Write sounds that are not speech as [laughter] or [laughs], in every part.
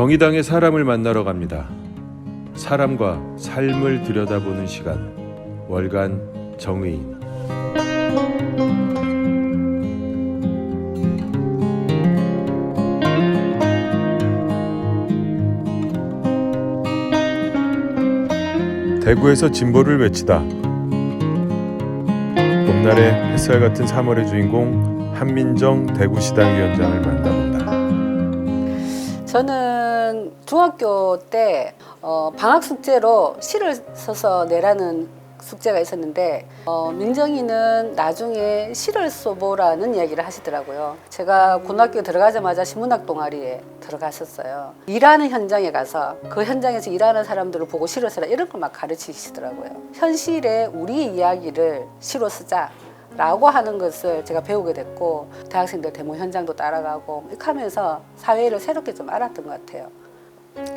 정의당의 사람을 만나러 갑니다. 사람과 삶을 들여다보는 시간. 월간 정의인. 대구에서 진보를 외치다. 봄날의 햇살 같은 3월의 주인공 한민정 대구시당 위원장을 만나본다. 저는 중학교 때 어, 방학 숙제로 시를 써서 내라는 숙제가 있었는데 어, 민정이는 나중에 시를 써보라는 이야기를 하시더라고요. 제가 고등학교 들어가자마자 신문학 동아리에 들어갔었어요. 일하는 현장에 가서 그 현장에서 일하는 사람들을 보고 시를 쓰라 이런 걸 막 가르치시더라고요. 현실에 우리의 이야기를 시로 쓰자. 라고 하는 것을 제가 배우게 됐고 대학생들 데모 현장도 따라가고 이렇게 하면서 사회를 새롭게 좀 알았던 것 같아요.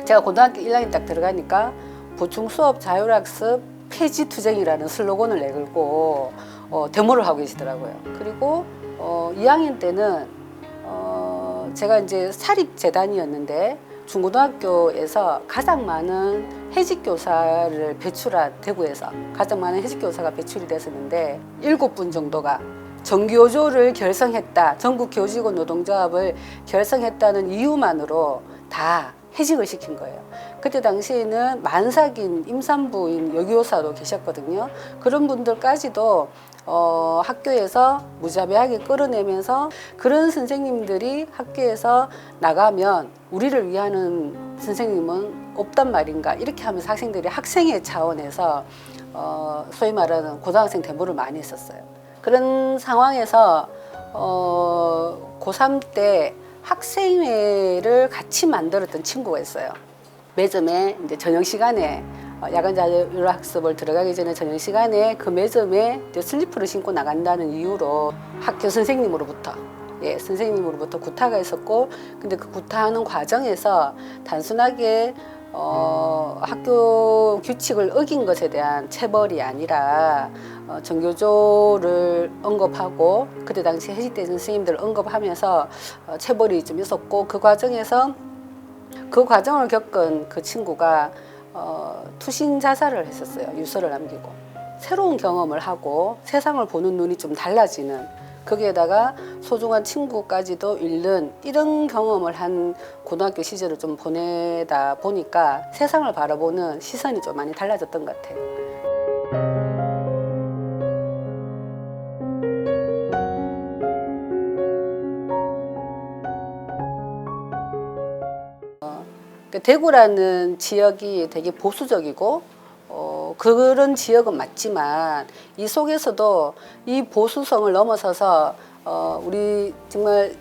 제가 고등학교 1학년 딱 들어가니까 보충 수업 자율학습 폐지 투쟁이라는 슬로건을 내걸고 어, 데모를 하고 계시더라고요. 그리고 어, 2학년 때는 어, 제가 이제 사립 재단이었는데 중고등학교에서 가장 많은 해직 교사를 배출한 대구에서 가장 많은 해직 교사가 배출이 됐었는데 일곱 분 정도가 정교조를 결성했다. 전국 교직원 노동조합을 결성했다는 이유만으로 다 해직을 시킨 거예요. 그때 당시에는 만삭인 임산부인 여교사도 계셨거든요. 그런 분들까지도 어, 학교에서 무자비하게 끌어내면서 그런 선생님들이 학교에서 나가면 우리를 위하는 선생님은 없단 말인가 이렇게 하면서 학생들이 학생의 차원에서 어, 소위 말하는 고등학생 데모를 많이 했었어요. 그런 상황에서 어, 고3 때 학생회를 같이 만들었던 친구가 있어요. 매점에 이제 저녁 시간에 어, 야간 자율 학습을 들어가기 전에 저녁 시간에 그 매점에 슬리퍼를 신고 나간다는 이유로 학교 선생님으로부터 예, 선생님으로부터 구타가 있었고 근데 그 구타하는 과정에서 단순하게 어, 학교 규칙을 어긴 것에 대한 체벌이 아니라 어, 정교조를 언급하고 그때 당시 해직된 선생님들을 언급하면서 어, 체벌이 좀 있었고 그 과정에서 그 과정을 겪은 그 친구가 어, 투신 자살을 했었어요. 유서를 남기고 새로운 경험을 하고 세상을 보는 눈이 좀 달라지는 거기에다가 소중한 친구까지도 잃는 이런 경험을 한 고등학교 시절을 좀 보내다 보니까 세상을 바라보는 시선이 좀 많이 달라졌던 것 같아요. 대구라는 지역이 되게 보수적이고 어, 그런 지역은 맞지만 이 속에서도 이 보수성을 넘어서서 어, 우리 정말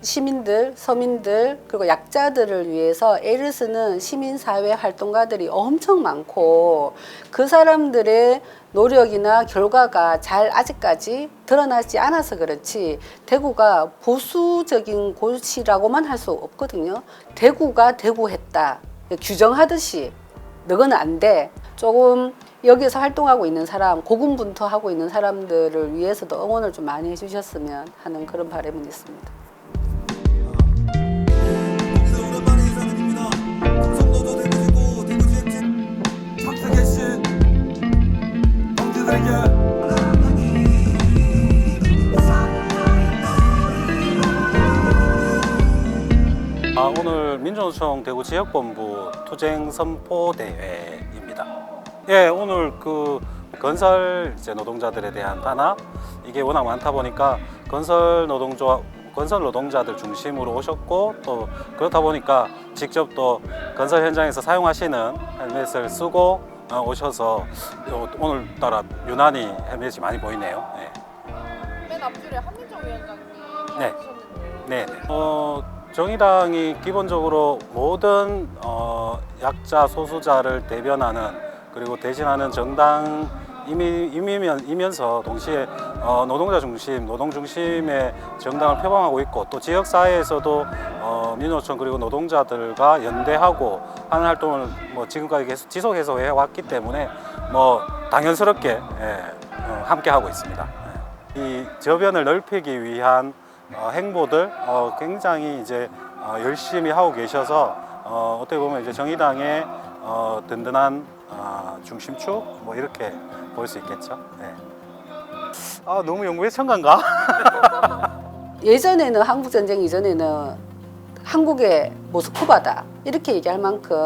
시민들, 서민들 그리고 약자들을 위해서 애를 쓰는 시민사회 활동가들이 엄청 많고 그 사람들의 노력이나 결과가 잘 아직까지 드러나지 않아서 그렇지 대구가 보수적인 곳이라고만 할 수 없거든요. 대구가 대구했다 규정하듯이 너는 안 돼. 조금 여기서 활동하고 있는 사람, 고군분투하고 있는 사람들을 위해서도 응원을 좀 많이 해주셨으면 하는 그런 바람은 있습니다. 아, 오늘 민주노총 대구 지역본부 투쟁 선포 대회입니다. 예, 오늘 그 건설 이제 노동자들에 대한 탄압 이게 워낙 많다 보니까 건설 노동조 건설 노동자들 중심으로 오셨고 또 그렇다 보니까 직접 또 건설 현장에서 사용하시는 헬멧을 쓰고 어, 오셔서 어, 오늘따라 유난히 헬멧이 많이 보이네요. 예. 맨 앞줄에 한민정 위원장님이 네. 계셨는데 네. 어, 정의당이 기본적으로 모든 어, 약자 소수자를 대변하는 그리고 대신하는 정당 이미, 이면서 동시에 어, 노동자 중심, 노동 중심의 정당을 표방하고 있고 또 지역 사회에서도 어, 민노총 그리고 노동자들과 연대하고 하는 활동을 뭐 지금까지 계속 지속해서 해왔기 때문에 뭐 당연스럽게 예, 어, 함께 하고 있습니다. 예. 이 저변을 넓히기 위한 어, 행보들 어, 굉장히 이제 어, 열심히 하고 계셔서 어, 어떻게 보면 이제 정의당의 어, 든든한 어, 중심축 뭐 이렇게 볼 수 있겠죠. 네. 아 너무 연구의 천간가? [laughs] 예전에는 한국 전쟁 이전에는 한국의 모스크바다 이렇게 얘기할 만큼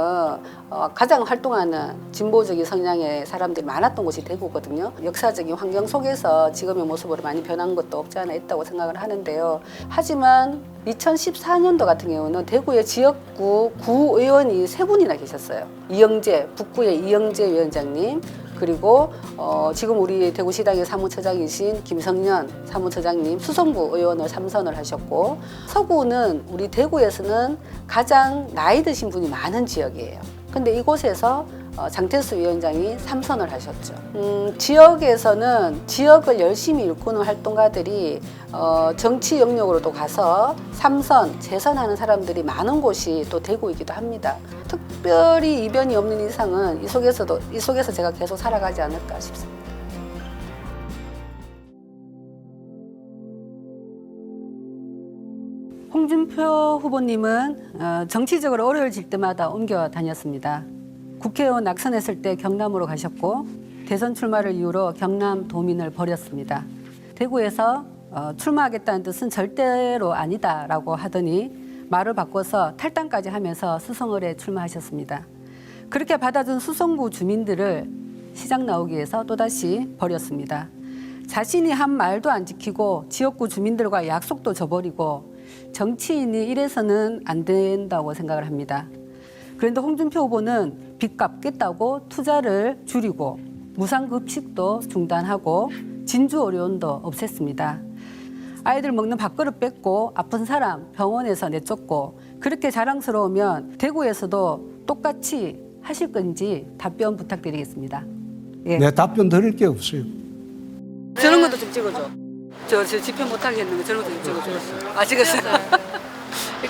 어, 가장 활동하는 진보적인 성향의 사람들이 많았던 곳이 대구거든요. 역사적인 환경 속에서 지금의 모습으로 많이 변한 것도 없지 않아 있다고 생각을 하는데요. 하지만 2014년도 같은 경우는 대구의 지역구 구의원이 세 분이나 계셨어요. 이영재 북구의 이영재 위원장님 그리고 어, 지금 우리 대구시당의 사무처장이신 김성년 사무처장님 수성구 의원을 삼선을 하셨고 서구는 우리 대구에서는 가장 나이 드신 분이 많은 지역이에요. 근데 이곳에서 어, 장태수 위원장이 삼선을 하셨죠. 음, 지역에서는 지역을 열심히 일구는 활동가들이 어, 정치 영역으로도 가서 삼선, 재선하는 사람들이 많은 곳이 또 대구이기도 합니다. 특 별히 이변이 없는 이상은 이 속에서도 이 속에서 제가 계속 살아가지 않을까 싶습니다. 홍준표 후보님은 어, 정치적으로 어려워질 때마다 옮겨 다녔습니다. 국회의원 낙선했을 때 경남으로 가셨고 대선 출마를 이유로 경남 도민을 버렸습니다. 대구에서 어, 출마하겠다는 뜻은 절대로 아니다라고 하더니 말을 바꿔서 탈당까지 하면서 수성을에 출마하셨습니다. 그렇게 받아준 수성구 주민들을 시장 나오기 위해서 또다시 버렸습니다. 자신이 한 말도 안 지키고 지역구 주민들과 약속도 저버리고 정치인이 이래서는 안 된다고 생각을 합니다. 그런데 홍준표 후보는 빚 갚겠다고 투자를 줄이고 무상급식도 중단하고 진주 어려운도 없앴습니다. 아이들 먹는 밥그릇 뺏고 아픈 사람 병원에서 내쫓고 그렇게 자랑스러우면 대구에서도 똑같이 하실 건지 답변 부탁드리겠습니다. 예. 내 답변 드릴 게 없어요. 저런 것도 좀 찍어줘. 저, 저 집회 못하겠는데 저런 것도 좀 찍어줘. 아, 찍었어요.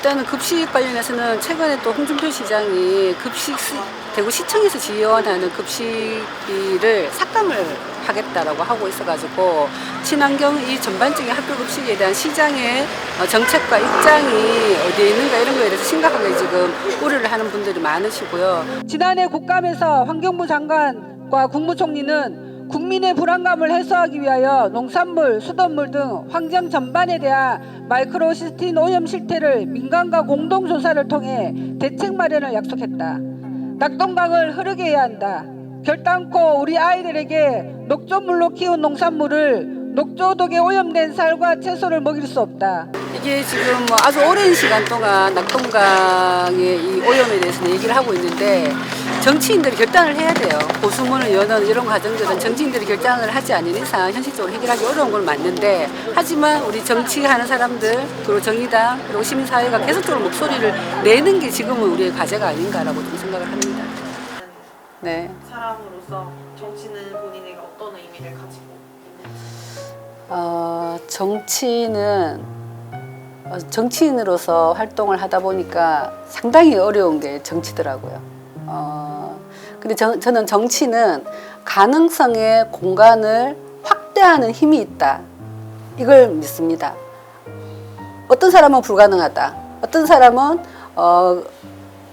일단은 급식 관련해서는 최근에 또 홍준표 시장이 급식 시- 대구 시청에서 지원하는 급식비를 삭감을 하겠다라고 하고 있어가지고 친환경 이 전반적인 학교 급식에 대한 시장의 어, 정책과 입장이 어디에 있는가 이런 거에 대해서 심각하게 지금 우려를 하는 분들이 많으시고요. 지난해 국감에서 환경부 장관과 국무총리는 국민의 불안감을 해소하기 위하여 농산물, 수돗물 등 환경 전반에 대한 마이크로시스틴 오염 실태를 민간과 공동 조사를 통해 대책 마련을 약속했다. 낙동강을 흐르게 해야 한다. 결단코 우리 아이들에게 녹조물로 키운 농산물을 녹조독에 오염된 쌀과 채소를 먹일 수 없다. 이게 지금 뭐 아주 오랜 시간 동안 낙동강의 이 오염에 대해서는 얘기를 하고 있는데 정치인들이 결단을 해야 돼요. 보수문을 여는 이런 과정들은 정치인들이 결단을 하지 않는 이상 현실적으로 해결하기 어려운 건 맞는데 하지만 우리 정치하는 사람들 그리고 정의당 그리고 시민사회가 계속적으로 목소리를 내는 게 지금은 우리의 과제가 아닌가라고 좀 생각을 합니다. 네. 사람으로서 정치는 본인에게 어떤 의미를 가지고 어, 정치는 어, 정치인으로서 활동을 하다 보니까 상당히 어려운 게 정치더라고요. 어, 근데 저, 저는 정치는 가능성의 공간을 확대하는 힘이 있다. 이걸 믿습니다. 어떤 사람은 불가능하다. 어떤 사람은 어,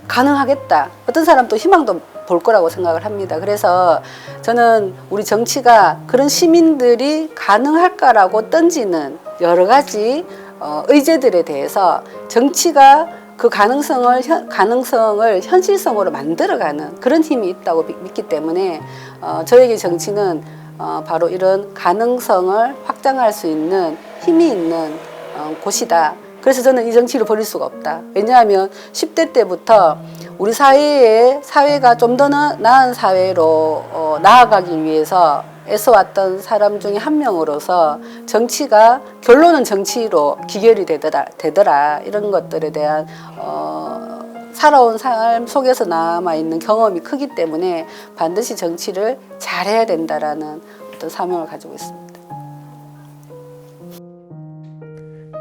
가능하겠다. 어떤 사람은 또 희망도 볼 거라고 생각을 합니다. 그래서 저는 우리 정치가 그런 시민들이 가능할까라고 던지는 여러 가지 어, 의제들에 대해서 정치가 그 가능성을 현, 가능성을 현실성으로 만들어가는 그런 힘이 있다고 믿- 믿기 때문에 어, 저에게 정치는 어, 바로 이런 가능성을 확장할 수 있는 힘이 있는 어, 곳이다. 그래서 저는 이 정치를 버릴 수가 없다. 왜냐하면 10대 때부터 우리 사회에 사회가 좀 더 나은 사회로 어, 나아가기 위해서 애써왔던 사람 중에 한 명으로서 정치가 결론은 정치로 기결이 되더라, 되더라 이런 것들에 대한 어, 살아온 삶 속에서 남아 있는 경험이 크기 때문에 반드시 정치를 잘해야 된다라는 어떤 사명을 가지고 있습니다.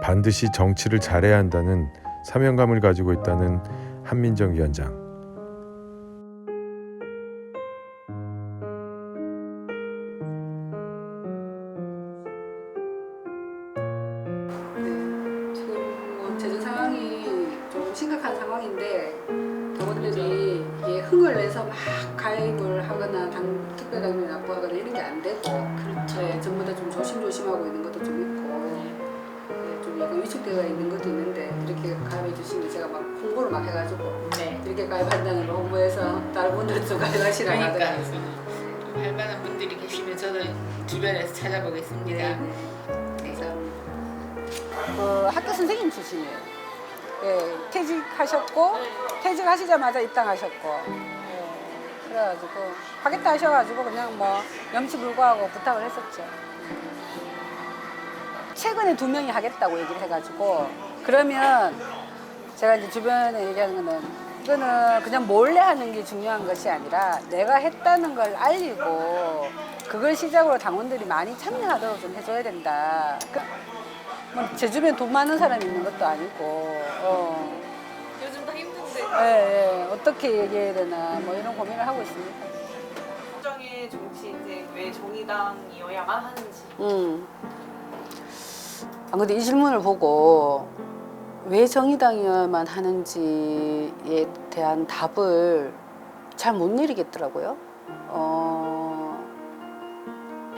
반드시 정치를 잘해야 한다는 사명감을 가지고 있다는 한민정 위원장. 심각한 상황인데 사람들이 이게 흥을 내서 막 가입을 하거나 당, 특별당을 납부하거나 이런 게 안 되고 그렇죠. 네, 전부 다 좀 조심조심하고 있는 것도 좀 있고 네, 좀 약간 위축되어 있는 것도 있는데 이렇게 가입해 주시면 제가 막 홍보를 막 해가지고 네. 이렇게 가입한다는 걸 홍보해서 다른 분들도 좀 가입하시라 그러니까 하더라고요. 할 만한 분들이 계시면 저도 주변에서 찾아보겠습니다. 네, 네. 그 학교 선생님 출신이에요. 예, 퇴직하셨고 퇴직하시자마자 입당하셨고 예, 그래가지고 하겠다 하셔가지고 그냥 뭐 염치 불구하고 부탁을 했었죠. 최근에 두 명이 하겠다고 얘기를 해가지고 그러면 제가 이제 주변에 얘기하는 거는 이거는 그냥 몰래 하는 게 중요한 것이 아니라 내가 했다는 걸 알리고 그걸 시작으로 당원들이 많이 참여하도록 좀 해줘야 된다. 그, 뭐제 주변에 돈 많은 사람이 있는 것도 아니고 어, 요즘 다 힘든데 예, 예, 어떻게 얘기해야 되나 뭐 이런 고민을 하고 있습니다. 정의 정치 인생 왜 정의당이어야만 하는지 음. 아 근데 이 질문을 보고 왜 정의당이어야만 하는지에 대한 답을 잘 못 내리겠더라고요. 어,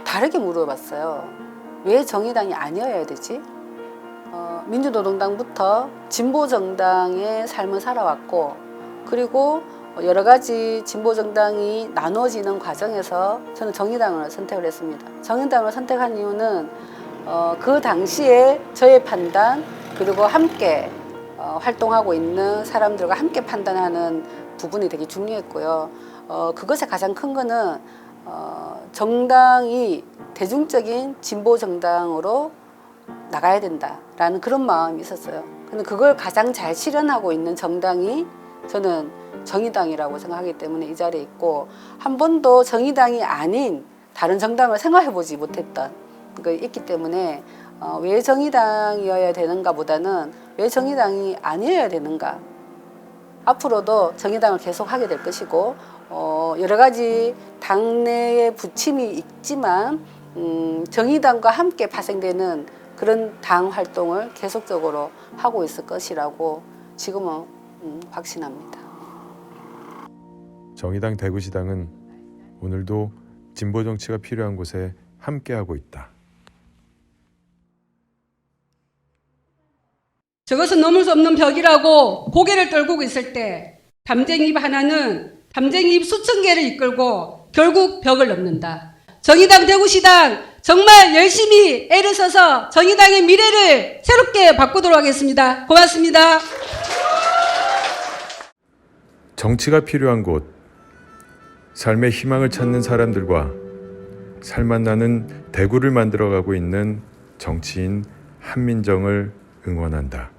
다르게 물어봤어요. 왜 정의당이 아니어야 되지? 어, 민주노동당부터 진보정당의 삶을 살아왔고, 그리고 여러 가지 진보정당이 나눠지는 과정에서 저는 정의당을 선택을 했습니다. 정의당을 선택한 이유는 어, 그 당시에 저의 판단, 그리고 함께 어, 활동하고 있는 사람들과 함께 판단하는 부분이 되게 중요했고요. 어, 그것의 가장 큰 거는 어, 정당이 대중적인 진보 정당으로 나가야 된다라는 그런 마음이 있었어요. 근데 그걸 가장 잘 실현하고 있는 정당이 저는 정의당이라고 생각하기 때문에 이 자리에 있고 한 번도 정의당이 아닌 다른 정당을 생각해 보지 못했던 그 있기 때문에 어, 왜 정의당이어야 되는가 보다는 왜 정의당이 아니어야 되는가 앞으로도 정의당을 계속 하게 될 것이고 어, 여러 가지 당내의 부침이 있지만 음, 정의당과 함께 파생되는 그런 당 활동을 계속적으로 하고 있을 것이라고 지금은 음, 확신합니다. 정의당 대구시당은 오늘도 진보 정치가 필요한 곳에 함께하고 있다. 저것은 넘을 수 없는 벽이라고 고개를 떨구고 있을 때 담쟁이입 하나는 담쟁이입 수천 개를 이끌고 결국 벽을 넘는다. 정의당 대구시당 정말 열심히 애를 써서 정의당의 미래를 새롭게 바꾸도록 하겠습니다. 고맙습니다. 정치가 필요한 곳, 삶의 희망을 찾는 사람들과 살맛 나는 대구를 만들어가고 있는 정치인 한민정을 응원한다.